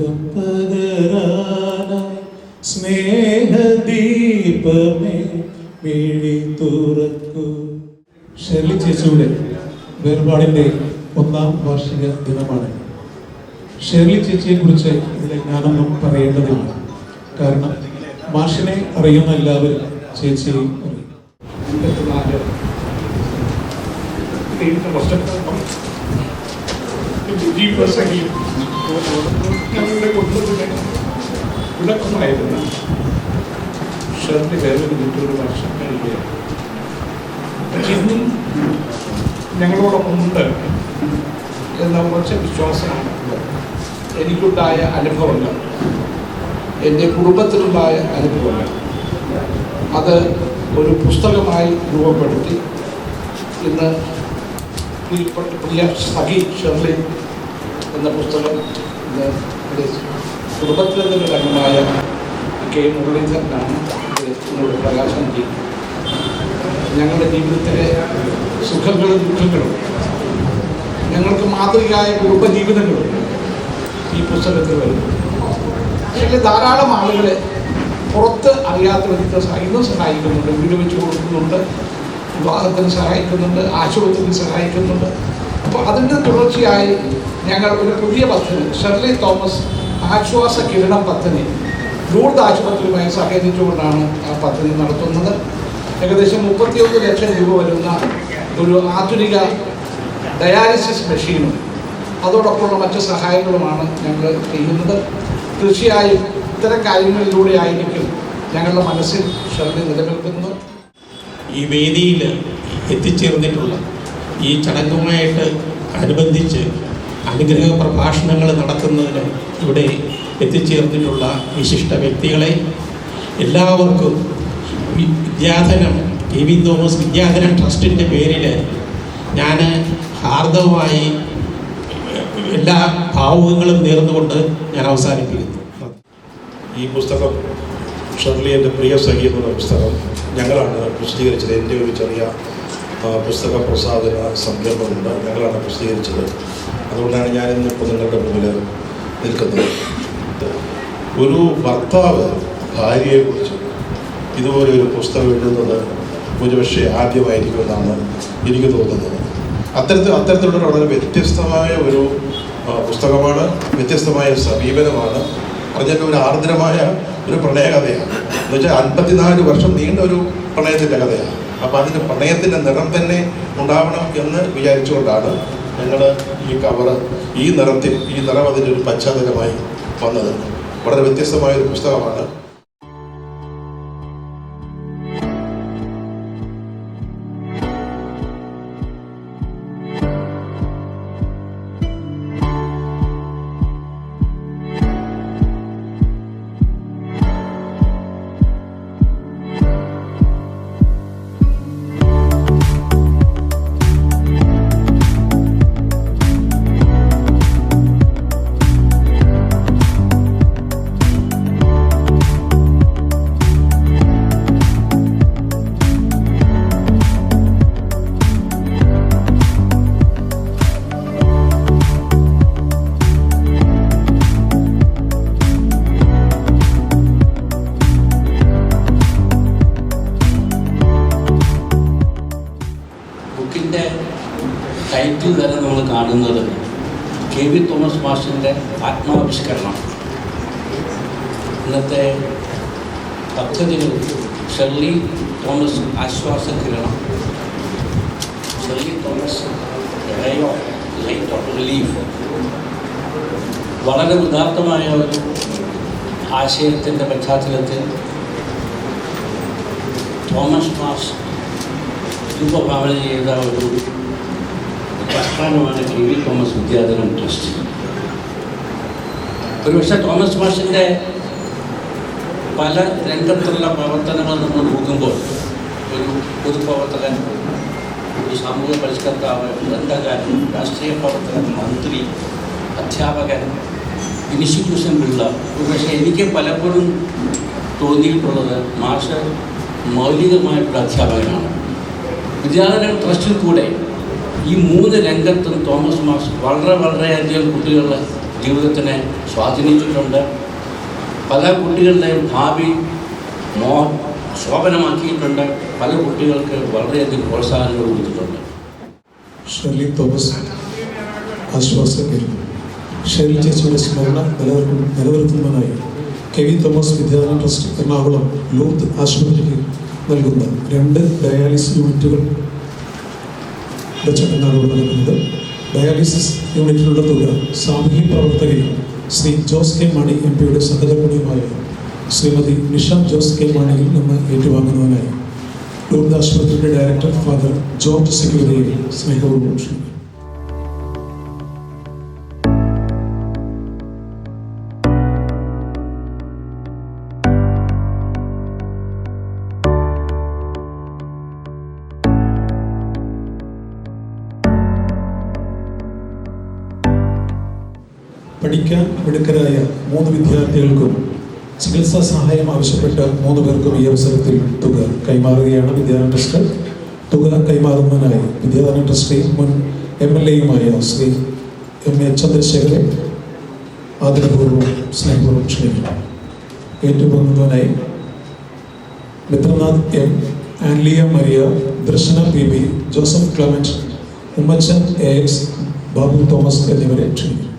സുഖം പകരാനായി സ്നേഹദീപമേ മിഴി തുറക്കൂ. ഷെർലി ചേച്ചിയുടെ വേർപാടിന്റെ ഒന്നാം വാർഷിക ദിനമാണ്. ഷെർലി ചേച്ചിയെ കുറിച്ച് ഇതിലെ ഞാനൊന്നും പറയേണ്ടതില്ല. കാരണം മാഷിനെ അറിയുന്ന എല്ലാവരും ചേച്ചിയെ അറിയും. ഇരുപത്തിനാല് ഞങ്ങളുടെ കുടുംബത്തിലെ വിളക്കുമായിരുന്ന ഷർട്ട് വേദനിട്ട് ഒരു വർഷം കഴിയുകയാണ് ഇന്നും ഞങ്ങളോടൊപ്പം ഉണ്ട് എന്ന കുറച്ച് വിശ്വാസമാണ് എനിക്കുണ്ടായ അനുഭവങ്ങൾ എന്റെ കുടുംബത്തിലുണ്ടായ അനുഭവങ്ങൾ അത് ഒരു പുസ്തകമായി രൂപപ്പെടുത്തി ഇന്ന് പ്രിയപ്പെട്ട പ്രിയ സഖി ഷെർലി എന്ന പുസ്തകം ഇന്ന് കുടുംബത്തിലെ തന്നെ കണ്ണുമായ കെ മുരളീധരനാണ് ഇതിനോട് പ്രകാശനം ചെയ്യുന്നത്. ഞങ്ങളുടെ ജീവിതത്തിലെ സുഖങ്ങളും ദുഃഖങ്ങളും ഞങ്ങൾക്ക് മാതൃകയായ കുടുംബജീവിതങ്ങളും ഈ പുസ്തകത്തിൽ വരുന്നു. പക്ഷേ ധാരാളം ആളുകളെ പുറത്ത് അറിയാത്ത വിധത്തിൽ സഹായിക്കുന്നു സഹായിക്കുന്നുണ്ട്. വീട് വെച്ച് കൊടുക്കുന്നുണ്ട്. വിവാഹത്തിന് സഹായിക്കുന്നുണ്ട്. ആശുപത്രിക്ക് സഹായിക്കുന്നുണ്ട്. അപ്പോൾ അതിന്റെ തുടർച്ചയായി ഞങ്ങൾ ഒരു പുതിയ പദ്ധതി ഷെർലി തോമസ് ആശ്വാസ കിരണം പദ്ധതി ലൂർദ് ആശുപത്രിയുമായി സഹകരിച്ചുകൊണ്ടാണ് ആ പദ്ധതി നടത്തുന്നത്. ഏകദേശം മുപ്പത്തിയൊന്ന് ലക്ഷം രൂപ വരുന്ന ഒരു ആധുനിക ഡയാലിസിസ് മെഷീനും അതോടൊപ്പമുള്ള മറ്റ് സഹായങ്ങളുമാണ് ഞങ്ങൾ ചെയ്യുന്നത്. തീർച്ചയായും ഇത്തരം കാര്യങ്ങളിലൂടെ ആയിരിക്കും ഞങ്ങളുടെ മനസ്സിൽ ഷെർലി നിലനിൽക്കുന്നത്. ഈ വേദിയിൽ എത്തിച്ചേർന്നിട്ടുള്ള ഈ ചടങ്ങുമായിട്ട് അനുബന്ധിച്ച് അനുഗ്രഹ പ്രഭാഷണങ്ങൾ നടത്തുന്നതിന് ഇവിടെ എത്തിച്ചേർന്നിട്ടുള്ള വിശിഷ്ട വ്യക്തികളെ എല്ലാവർക്കും Vidyadhanam K V Thomas Vidyadhanam ട്രസ്റ്റിന്റെ പേരിൽ ഞാൻ ഹാർദവമായി എല്ലാ ഭാവുകങ്ങളും നേർന്നുകൊണ്ട് ഞാൻ അവസാനിപ്പിക്കുന്നു. ഈ പുസ്തകം ഷർലി എന്റെ പ്രിയ സഖി എന്നുള്ള പുസ്തകം ഞങ്ങളാണ് പ്രസിദ്ധീകരിച്ചത്. എന്റെ ഒരു ചെറിയ പുസ്തക പ്രസാദന സംരംഭമുണ്ട്. ഞങ്ങളാണ് പ്രസിദ്ധീകരിച്ചത്. അതുകൊണ്ടാണ് ഞാൻ ഇന്നിപ്പോൾ നിങ്ങളുടെ മുന്നിൽ നിൽക്കുന്നത്. ഒരു ഭർത്താവ് ഭാര്യയെക്കുറിച്ച് ഇതുപോലെ ഒരു പുസ്തകം എഴുതുന്നത് ഒരുപക്ഷെ ആദ്യമായിരിക്കുമെന്നാണ് എനിക്ക് തോന്നുന്നത്. അത്തരത്തിൽ അത്തരത്തിലുള്ള വളരെ വ്യത്യസ്തമായ ഒരു പുസ്തകമാണ് വ്യത്യസ്തമായ സമീപനമാണ്. പറഞ്ഞൊക്കെ ഒരു ആർദ്രമായ ഒരു പ്രണയകഥയാണ്. എന്നുവെച്ചാൽ അൻപത്തിനാല് വർഷം നീണ്ട ഒരു പ്രണയത്തിന്റെ കഥയാണ്. അപ്പം അതിന് പ്രണയത്തിന്റെ നിറം തന്നെ ഉണ്ടാവണം എന്ന് വിചാരിച്ചുകൊണ്ടാണ് ഞങ്ങൾ ഈ കവറ് ഈ നിറത്തിൽ ഈ നിറം അതിന്റെ ഒരു പശ്ചാത്തലമായി വന്നത്. വളരെ വ്യത്യസ്തമായ ഒരു പുസ്തകമാണ്. ബുക്കിന്റെ ടൈറ്റിൽ തന്നെ നമ്മൾ കാണുന്നത് കെ വി തോമസ് മാഷിന്റെ ആത്മാവിഷ്കരണം. ഇന്നത്തെ പദ്ധതികൾ ഷെർലി തോമസ് ആശ്വാസ കിരണം. Shirley Thomas light of relief. വളരെ ഉദാത്തമായ ഒരു ആശയത്തിന്റെ പശ്ചാത്തലത്തിൽ തോമസ് മാസ് രൂപഭാവന ചെയ്ത ഒരു പ്രസ്ഥാനമാണ് കെ വി തോമസ് വിദ്യാധനം ട്രസ്റ്റ്. ഒരുപക്ഷെ തോമസ് മാഷിന്റെ പല രംഗത്തുള്ള പ്രവർത്തനങ്ങൾ നമ്മൾ നോക്കുമ്പോൾ ഒരു പൊതുപ്രവർത്തകൻ ഒരു സാമൂഹ്യ പരിഷ്കർത്താവ് ഗ്രന്ഥകാരൻ രാഷ്ട്രീയ പ്രവർത്തകൻ മന്ത്രി അധ്യാപകൻ ഇൻസ്റ്റിറ്റ്യൂഷൻ ബിൽഡർ ഒരുപക്ഷെ എനിക്ക് പലപ്പോഴും തോന്നിയിട്ടുള്ളത് മാഷ് മൗലികമായിട്ടുള്ള അധ്യാപകനാണ്. വിദ്യാലയ ട്രസ്റ്റിൽ കൂടെ ഈ മൂന്ന് രംഗത്തും തോമസ് മാസ് വളരെ വളരെയധികം കുട്ടികളെ ജീവിതത്തിനെ സ്വാധീനിച്ചിട്ടുണ്ട്. പല കുട്ടികളുടെയും ഭാവി മോ ശോഭനമാക്കിയിട്ടുണ്ട്. പല കുട്ടികൾക്ക് വളരെയധികം പ്രോത്സാഹനങ്ങൾ കൊടുത്തിട്ടുണ്ട്. ഷെർലി തോമസ് ആശ്വാസകരും ഷെർലി ചേച്ചിയുടെ സ്മരണ നിലനിർത്തും നിലനിർത്തുന്നതിനായി കെ വി തോമസ് വിദ്യാലയ ട്രസ്റ്റ് എറണാകുളം ലൂത്ത് ആശുപത്രിക്ക് നൽകുന്ന രണ്ട് ഡയാലിസിസ് യൂണിറ്റുകൾ ചടങ്ങാണ് ഇവിടെ നടക്കുന്നത് ഡയാലിസിസ് യൂണിറ്റിലുള്ള തുക സാമൂഹ്യ പ്രവർത്തകയും ശ്രീ ജോസ് കെ മാണി എം പിയുടെ സഹധർമ്മിണിയുമായ ശ്രീമതി നിഷ ജോസ് കെ മാണിയിൽ നിന്ന് ഏറ്റുവാങ്ങുന്നതിനായി ലൂർദ് ആശുപത്രിയുടെ ഡയറക്ടർ ഫാദർ ജോർജ് സെക്യൂരിയെ സ്നേഹപൂർവം പഠിക്കാൻ മിടുക്കരായ മൂന്ന് വിദ്യാർത്ഥികൾക്കും ചികിത്സാ സഹായം ആവശ്യപ്പെട്ട മൂന്ന് പേർക്കും ഈ അവസരത്തിൽ തുക കൈമാറുകയാണ് വിദ്യാദാന ട്രസ്റ്റ്. തുക കൈമാറുന്നതിനായി വിദ്യാദാന ട്രസ്റ്റ് മുൻ എം എൽ എയുമായ ശ്രീ എം എ ചന്ദ്രശേഖരൻ ആദരപൂർവം സ്നേഹപൂർവം ക്ഷണിക്കുന്നു. ഏറ്റുപൊങ്ങുന്നതിനായി Mithranath M. Anliya Maria Darshana P. B. Joseph Clement Ummachan A. X. Babu Thomas എന്നിവരെ ക്ഷണിക്കുന്നു.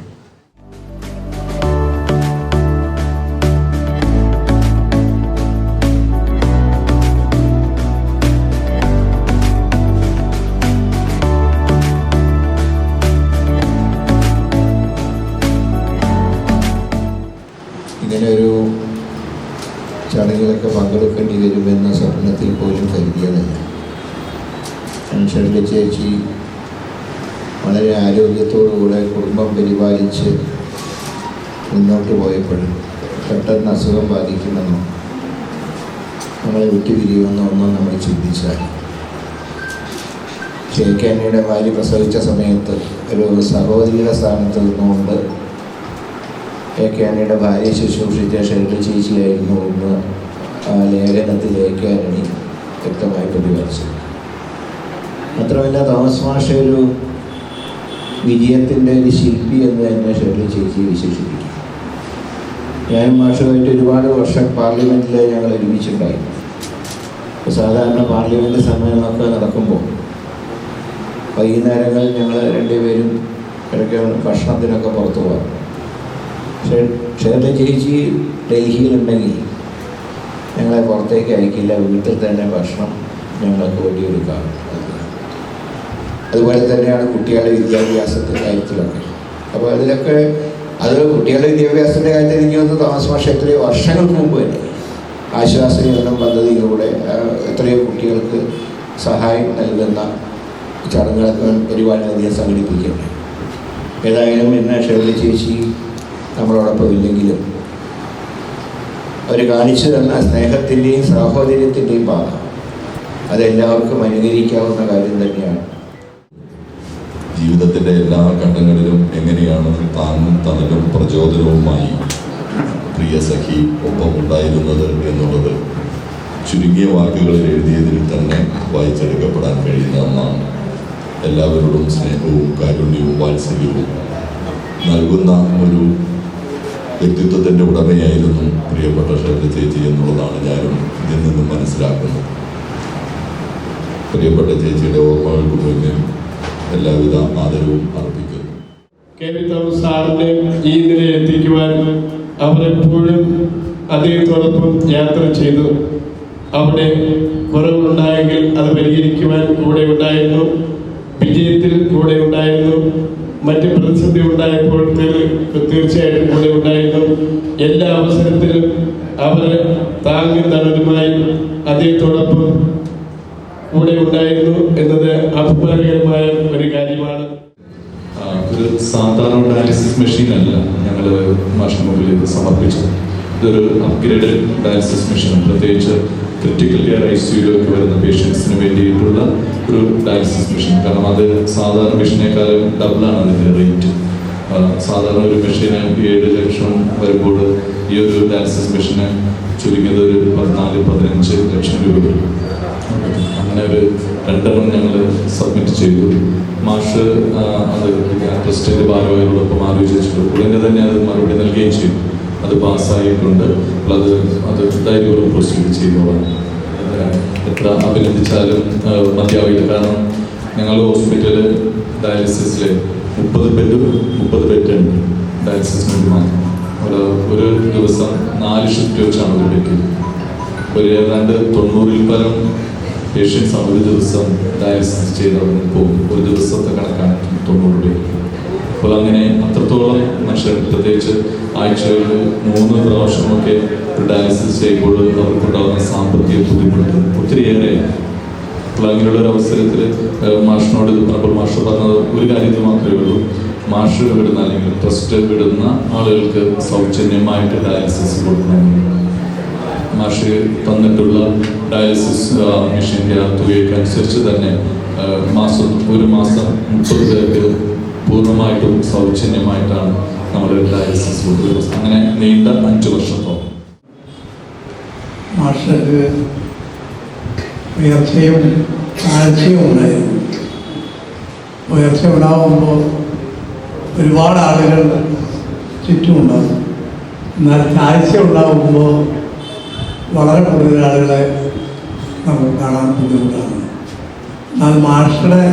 സ്വപ്നത്തിൽ പോലും കരുതിയതല്ല മനുഷ്യരുടെ ചേച്ചി വളരെ ആരോഗ്യത്തോടുകൂടെ കുടുംബം പരിപാലിച്ച് മുന്നോട്ട് പോയപ്പോഴും പെട്ടെന്ന് അസുഖം ബാധിക്കുമെന്നോ നമ്മളെ വിട്ടുപിരിയുമെന്നോ ഒന്നും നമ്മൾ ചിന്തിച്ചാൽ. ചേക്കാനിയുടെ ഭാര്യ പ്രസവിച്ച സമയത്ത് ഒരു സഹോദരിയുടെ സ്ഥാനത്ത് നിന്നുകൊണ്ട് ആനയുടെ ഭാര്യ ശുശ്രൂഷിച്ച ഷെർലി ചേച്ചിയായിരുന്നു എന്ന് ലേഖനത്തിൽ എ വ്യക്തമായി പ്രതിപാദിച്ചു. മാത്രമല്ല തോമസ് മാഷ ഒരു വിജയത്തിന്റെ ഒരു ശില്പി എന്ന് തന്നെ ഷെർലി ചേച്ചി വിശേഷിപ്പിക്കും ഞാൻ മാഷുമായിട്ട് ഒരുപാട് വർഷം പാർലമെന്റിൽ ഞങ്ങൾ ഒരുമിച്ചുണ്ടായിരുന്നു. സാധാരണ പാർലമെന്റ് സമ്മേളനമൊക്കെ നടക്കുമ്പോൾ വൈകുന്നേരങ്ങളിൽ ഞങ്ങൾ രണ്ടുപേരും ഇടയ്ക്ക് ഭക്ഷണത്തിനൊക്കെ പുറത്തു പോകാം ഷേർല ചേച്ചി ഡൽഹിയിലുണ്ടെങ്കിൽ ഞങ്ങളെ പുറത്തേക്ക് അയക്കില്ല. വീട്ടിൽ തന്നെ ഭക്ഷണം ഞങ്ങൾക്ക് വേണ്ടി ഒരുക്കാം അതുപോലെ തന്നെയാണ് കുട്ടികളുടെ വിദ്യാഭ്യാസത്തിന്റെ കാര്യത്തിലൊക്കെ. അപ്പോൾ അതിലൊക്കെ അത് കുട്ടികളുടെ വിദ്യാഭ്യാസത്തിന്റെ കാര്യത്തിൽ എനിക്ക് വന്ന് താമസ പക്ഷേ എത്രയോ വർഷങ്ങൾക്ക് മുമ്പ് തന്നെ ആശ്വാസയോജനം പദ്ധതിയിലൂടെ എത്രയോ കുട്ടികൾക്ക് സഹായം നൽകുന്ന ചടങ്ങുകളൊക്കെ പരിപാടികളധികം സംഘടിപ്പിക്കുന്നുണ്ട്. ഏതായാലും എന്നെ ഷെർലി ചേച്ചി നമ്മളോടൊപ്പം ഇല്ലെങ്കിലും അവർ കാണിച്ചു തന്ന സ്നേഹത്തിന്റെയും സാഹോദര്യത്തിന്റെയും പാത അതെല്ലാവർക്കും അനുകരിക്കാവുന്ന കാര്യം തന്നെയാണ്. ജീവിതത്തിന്റെ എല്ലാ ഘട്ടങ്ങളിലും എങ്ങനെയാണ് താങ്ങും തണലും പ്രചോദനവുമായി പ്രിയ സഖി ഒപ്പം ഉണ്ടായിരുന്നത് എന്നുള്ളത് ചുരുങ്ങിയ വാക്കുകളിൽ എഴുതിയതിൽ തന്നെ വായിച്ചെടുക്കപ്പെടാൻ കഴിയുന്ന ഒന്നാണ്. എല്ലാവരോടും സ്നേഹവും കാരുണ്യവും വാത്സല്യവും നൽകുന്ന ഒരു വ്യക്തിത്വത്തിന്റെ ഉടമയായിരുന്നു പ്രിയപ്പെട്ട ഷെർലി ചേച്ചി എന്നുള്ളതാണ് ഞാനും ഇതിൽ നിന്നും മനസ്സിലാക്കുന്നത്. പ്രിയപ്പെട്ട ചേച്ചിയുടെ ഓർമ്മകൾക്ക് മുന്നിൽ എല്ലാവിധ ആദരവും അർപ്പിക്കുന്നു. സാറിനെ ഈ നില എത്തിക്കുവാൻ അവരെപ്പോഴും അദ്ദേഹത്തോടൊപ്പം യാത്ര ചെയ്തു. അവിടെ കുറവുണ്ടായെങ്കിൽ അത് പരിഹരിക്കുവാൻ കൂടെ ഉണ്ടായിരുന്നു. വിജയത്തിൽ കൂടെ ഉണ്ടായിരുന്നു. മറ്റ് പ്രതിസന്ധി ഉണ്ടായപ്പോൾ തീർ- തീർച്ചയായിട്ടും കൂടെ ഉണ്ടായിരുന്നു. എല്ലാ അവസരത്തിലും അവർ താങ്ങി തണലുമായി അദ്ദേഹത്തോടൊപ്പം കൂടെ ഉണ്ടായിരുന്നു എന്നത് അഭിമാനകരമായ ഒരു കാര്യമാണ്. ഒരു സാധാരണ ഡയാലിസിസ് മെഷീൻ അല്ല ഞങ്ങൾ മാഷിന് മുമ്പിൽ സമർപ്പിച്ചത്. ഇതൊരു അപ്ഗ്രേഡഡ് ഡയാലിസിസ് മെഷീൻ പ്രത്യേകിച്ച് ക്രിട്ടിക്കൽ കെയർ ഐ സിയിലൊക്കെ വരുന്ന പേഷ്യൻസിന് വേണ്ടിയിട്ടുള്ള ഒരു ഡയാലിസിസ് മെഷീൻ കാരണം അത് സാധാരണ മെഷീനേക്കാളും ഡബിളാണ് അതിന്റെ റേറ്റ് സാധാരണ ഒരു മെഷീന് ഏഴ് ലക്ഷം വരുമ്പോൾ ഈ ഒരു ഡയാലിസിസ് മെഷീന് ചുരുങ്ങിയത് ഒരു പതിനാല് പതിനഞ്ച് ലക്ഷം രൂപ വരും. അങ്ങനെ ഒരു രണ്ടെണ്ണം ഞങ്ങൾ സബ്മിറ്റ് ചെയ്തു. മാഷ് അത് ട്രസ്റ്റിന്റെ ഭാരവാഹികളോടൊപ്പം ആലോചിച്ചിട്ടുണ്ട്. ഉടനെ തന്നെ അത് മറുപടി നൽകുകയും ചെയ്യും അത് പാസ്സായിട്ടുണ്ട്. അത് അത് ധൈര്യപൂർവം പ്രൊസീഡ് ചെയ്യുന്നതാണ് എത്ര അഭിനന്ദിച്ചാലും മതിയാവില്ല. കാരണം ഞങ്ങൾ ഹോസ്പിറ്റൽ ഡയാലിസിസിൽ മുപ്പത് ബെഡ് മുപ്പത് ബെഡ് ഉണ്ട്. ഡയാലിസിസിന് വേണ്ടി മാത്രം. ഒരു ഒരു ദിവസം നാല് ഷിഫ്റ്റ് വെച്ചാണ് ഒരു ബെഡ്. ഒരു ഏതാണ്ട് തൊണ്ണൂറിൽ പരം പേഷ്യൻസ് ആണ് ഒരു ദിവസം ഡയാലിസിസ് ചെയ്ത് പോകും ഒരു ദിവസത്തെ കണക്കാണ് തൊണ്ണൂറ് ബെഡ്. അപ്പോൾ അങ്ങനെ അത്രത്തോളം മനുഷ്യർ പ്രത്യേകിച്ച് ആഴ്ചകളിൽ മൂന്ന് പ്രാവശ്യമൊക്കെ ഡയാലിസിസ് ചെയ്യുമ്പോൾ അവർക്കുണ്ടാകുന്ന സാമ്പത്തിക ബുദ്ധിമുട്ട്. ഒത്തിരിയേറെ അങ്ങനെയുള്ള ഒരു അവസരത്തിൽ മാഷിനോട് ഇത് പറഞ്ഞപ്പോൾ മാഷ് പറഞ്ഞത് ഒരു കാര്യത്തിൽ മാത്രമേ ഉള്ളൂ. മാഷ് വിടുന്ന അല്ലെങ്കിൽ ട്രസ്റ്റ് വിടുന്ന ആളുകൾക്ക് സൗജന്യമായിട്ട് ഡയാലിസിസ് കൊടുക്കണമെന്ന് മാഷ് തന്നിട്ടുള്ള ഡയാലിസിസ് മെഷീന്റെ ആ തുകയ്ക്ക് അനുസരിച്ച് തന്നെ മാസം ഒരു മാസം മുപ്പത് പേർക്ക് പൂർണമായിട്ടും സൗജന്യമായിട്ടാണ് നമ്മൾ ഡയാലിസിസ് കൊടുക്കുന്നത് അങ്ങനെ നീണ്ട അഞ്ച് വർഷത്തോളം മാഷക്ക് ഉയർച്ചയും താഴ്ചയും ഉണ്ടായിരുന്നു ഉയർച്ച ഉണ്ടാകുമ്പോൾ ഒരുപാട് ആളുകൾ ചുറ്റുമുണ്ടാകും. എന്നാൽ താഴ്ച ഉണ്ടാകുമ്പോൾ വളരെ കൂടുതൽ ആളുകളെ നമുക്ക് കാണാൻ ബുദ്ധിമുട്ടാണ്. എന്നാൽ മാഷയുടെ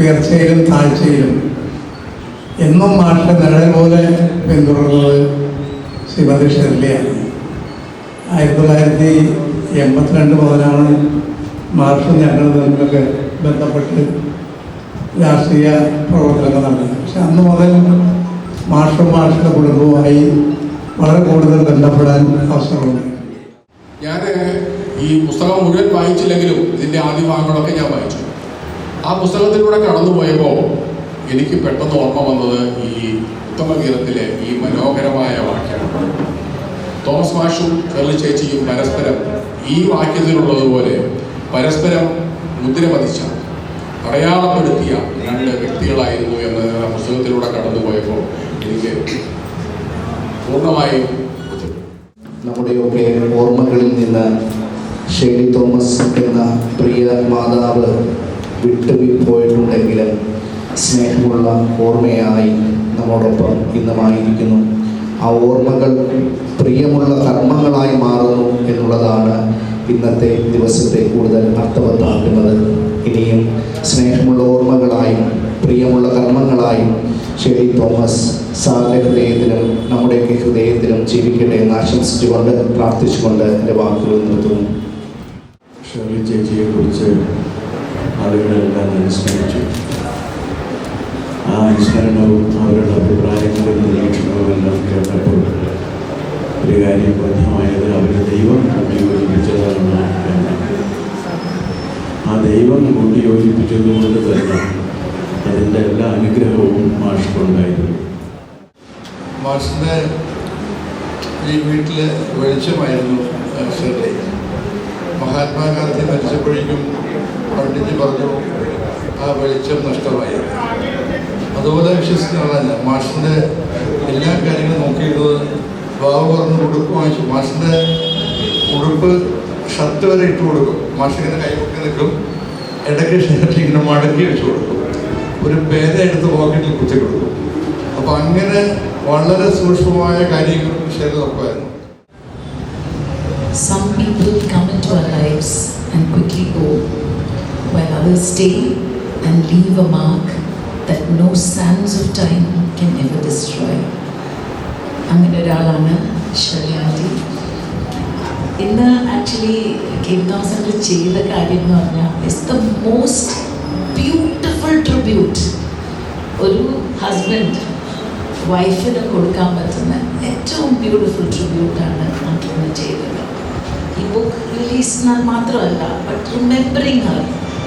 ഉയർച്ചയിലും താഴ്ചയിലും എന്നും മാഷ നിഴൽ പോലെ പിന്തുടർന്നത് ശ്രീമതി ഷെർലിയാണ്. ആയിരത്തി തൊള്ളായിരത്തി എൺപത്തിരണ്ട് മുതലാണ് മാർഷും ഞങ്ങൾ തമ്മിലൊക്കെ ബന്ധപ്പെട്ട് രാഷ്ട്രീയ പ്രവർത്തനങ്ങൾ നടന്നത്. പക്ഷെ അന്ന് മുതൽ മാഷും മാഷുടെ കുടുംബവുമായി വളരെ കൂടുതൽ ബന്ധപ്പെടാൻ അവസരമുണ്ട്. ഞാൻ ഈ പുസ്തകം മുഴുവൻ വായിച്ചില്ലെങ്കിലും ഇതിന്റെ ആദ്യ ഭാഗങ്ങളൊക്കെ ഞാൻ വായിച്ചു. ആ പുസ്തകത്തിലൂടെ കടന്നുപോയപ്പോൾ എനിക്ക് പെട്ടെന്ന് ഓർമ്മ വന്നത് ഈ ഉത്തമഗീതത്തിലെ ഈ മനോഹരമായ വാക്യമാണ്. തോമസ് മാഷും ഷെർലി ചേച്ചിയും പരസ്പരം ഈ വാക്യത്തിലുള്ളതുപോലെ പരസ്പരം മുദ്ര പതിച്ച അടയാളപ്പെടുത്തിയ രണ്ട് വ്യക്തികളായിരുന്നു എന്ന് പുസ്തകത്തിലൂടെ കടന്നുപോയപ്പോൾ എനിക്ക് പൂർണമായും. നമ്മുടെയൊക്കെ ഓർമ്മകളിൽ നിന്ന് ഷേഡി തോമസ് എന്ന പ്രിയ മാതാവ് വിട്ടുപോയിട്ടുണ്ടെങ്കിലും സ്നേഹമുള്ള ഓർമ്മയായി നമ്മോടൊപ്പം ഇന്നുമായിരിക്കുന്നു ആ ഓർമ്മകൾ പ്രിയമുള്ള കർമ്മങ്ങളായി മാറുന്നു എന്നുള്ളതാണ് ഇന്നത്തെ ദിവസത്തെ കൂടുതൽ അർത്ഥവത്താക്കുന്നത്. ഇനിയും സ്നേഹമുള്ള ഓർമ്മകളായും പ്രിയമുള്ള കർമ്മങ്ങളായും ഷെറി തോമസ് സാറിന്റെ ഹൃദയത്തിലും നമ്മുടെയൊക്കെ ഹൃദയത്തിലും ജീവിക്കട്ടെ എന്ന് ആശംസിച്ചുകൊണ്ട് പ്രാർത്ഥിച്ചുകൊണ്ട് എന്റെ വാക്കുകൾ നിർത്തുന്നു. ഷെറി ചേച്ചിയെ കുറിച്ച് ആളുകളെല്ലാം അനുസ്മരിച്ചു. ആ അനുസ്മരണവും അവരുടെ അഭിപ്രായങ്ങളും നിരീക്ഷണവും എല്ലാം കേട്ടപ്പോൾ ഒരു കാര്യം ബോധ്യമായത് അവർ ദൈവം കൂട്ടിയോജിപ്പിച്ചതാണ് യോജിപ്പിച്ചതാണ് ആ ദൈവം കൂട്ടിയോജിപ്പിച്ചതുകൊണ്ട് തന്നെ അതിന്റെ എല്ലാ അനുഗ്രഹവും മാഷിക്കുണ്ടായിരുന്നു. ഈ വീട്ടിലെ വെളിച്ചമായിരുന്നു ശ്രദ്ധ മഹാത്മാഗാന്ധി മരിച്ചപ്പോഴേക്കും പണ്ഡിറ്റ് പറഞ്ഞു ആ വെളിച്ചം നഷ്ടമായി. അതുപോലെ വിശ്വസിക്കുന്ന ആളല്ല. മാഷിന്റെ എല്ലാ കാര്യങ്ങളും നോക്കിയിരുന്നത് ബാബു പറഞ്ഞ് ഉടുപ്പ് വാങ്ങിച്ചു മാഷിന്റെ ഉടുപ്പ് ഷർട്ട് വരെ ഇട്ട് കൊടുക്കും. മാഷിങ്ങനെ കൈകൊക്കെ നിൽക്കും. ഇടയ്ക്ക് ഷർട്ട് ഇങ്ങനെ മടക്കി വെച്ച് കൊടുക്കും. ഒരു പേന എടുത്ത് പോക്കറ്റിൽ കുത്തി കൊടുക്കും. അപ്പം അങ്ങനെ വളരെ സൂക്ഷ്മമായ കാര്യങ്ങൾ ശരി നോക്കുമായിരുന്നു Some people come into our lives and quickly go, while others stay and leave a mark that no sands of time can ever destroy. അങ്ങനെ ഒരാളാണ് ഷെറിയാന്റി ഇന്ന് ആക്ച്വലി കേരളാസനിൽ ചെയ്ത കാര്യം എന്ന് പറഞ്ഞാൽ it's the most beautiful tribute ഒരു ഹസ്ബൻഡ് വൈഫിന് കൊടുക്കാൻ പറ്റുന്ന ഏറ്റവും ബ്യൂട്ടിഫുൾ ട്രിബ്യൂട്ടാണ് നാട്ടിൽ ചെയ്തത്. ഈ ബുക്ക് റിലീസ് മാത്രമല്ല ബട്ട് റിമെമ്പറിങ് ഹർ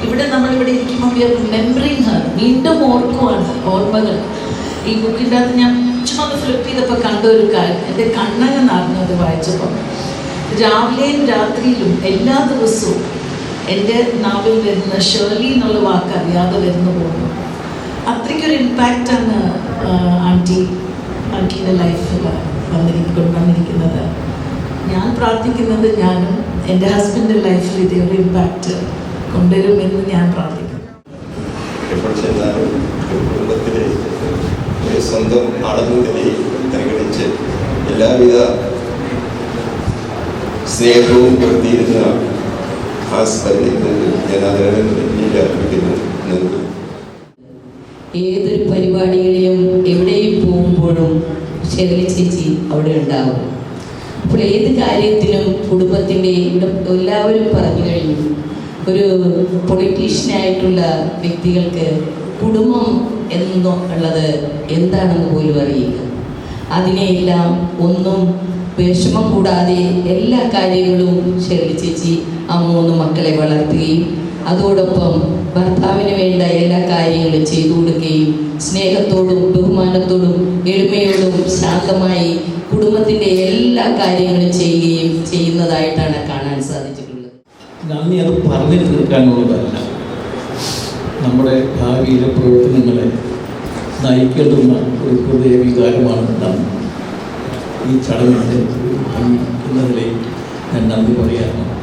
ഇവിടെ നമ്മളിവിടെ ഇരിക്കുമ്പോൾ റിമെമ്പറിങ് ഹർ വീണ്ടും ഓർക്കുവാണ് ഓർമ്മകൾ. ഈ ബുക്കിന്റെ അകത്ത് ഞാൻ ചുമ്മാ ഒന്ന് ഫ്ലിപ്പ് ചെയ്തപ്പോൾ കണ്ട ഒരു കാര്യം എന്റെ നടന്നു അത് വായിച്ചപ്പോൾ രാവിലെയും രാത്രിയിലും എല്ലാ ദിവസവും എന്റെ നാവിൽ വരുന്ന ഷേർലി എന്നുള്ള വാക്ക് അറിയാതെ വരുന്നു പോകുന്നു. അത്രയ്ക്കൊരു ആണ് ആന്റി ആന്റീന്റെ ലൈഫിൽ വന്നിരിക്കൊണ്ട് വന്നിരിക്കുന്നത്. ഞാൻ പ്രാർത്ഥിക്കുന്നത് ഞാനും എന്റെ ഹസ്ബൻഡിന്റെ ലൈഫിൽ ഇതേ ഒരു ഇമ്പാക്റ്റ് കൊണ്ടുവരുമെന്ന് ഞാൻ പ്രാർത്ഥിക്കുന്നു. സ്വന്തം ആണെന്നതിനെ പരിഗണിച്ച് എല്ലാവിധ സ്നേഹവും പുറത്തിയിരുന്ന ആ സ്മരണയിൽ നന്ദി. ഏതൊരു പരിപാടികളിലും എവിടെയും പോകുമ്പോഴും ഷെർലി ചേച്ചി അവിടെ ഉണ്ടാവും. അപ്പോൾ ഏത് കാര്യത്തിനും കുടുംബത്തിന്റെ എല്ലാവരും പറഞ്ഞു കഴിഞ്ഞു. ഒരു പൊളിറ്റീഷ്യനായിട്ടുള്ള വ്യക്തികൾക്ക് കുടുംബം എന്നുള്ളത് എന്താണെന്ന് പോലും അറിയില്ല. അതിനെയെല്ലാം ഒന്നും വിഷമം കൂടാതെ എല്ലാ കാര്യങ്ങളും ഷെർലി ചേച്ചി ആ മൂന്ന് മക്കളെ വളർത്തുകയും അതോടൊപ്പം ഭർത്താവിന് വേണ്ട എല്ലാ കാര്യങ്ങളും ചെയ്തു കൊടുക്കുകയും സ്നേഹത്തോടും ബഹുമാനത്തോടും എളിമയോടും ശാന്തമായി കുടുംബത്തിന്റെ എല്ലാ കാര്യങ്ങളും ചെയ്യുകയും ചെയ്യുന്നതായിട്ടാണ് കാണാൻ സാധിച്ചിട്ടുള്ളത്. നന്ദി അത് പറഞ്ഞു തീർക്കാനുള്ളതല്ല നമ്മുടെ ഭാവിയിലെ പ്രവർത്തനങ്ങളെ നയിക്കേണ്ടുന്ന ഒരു ഹൃദയ വികാരമാണ് നാം ഈ ചടങ്ങിന്റെ ഭംഗി. എന്നതിലേക്ക് ഞാൻ നന്ദി പറയാനാണ്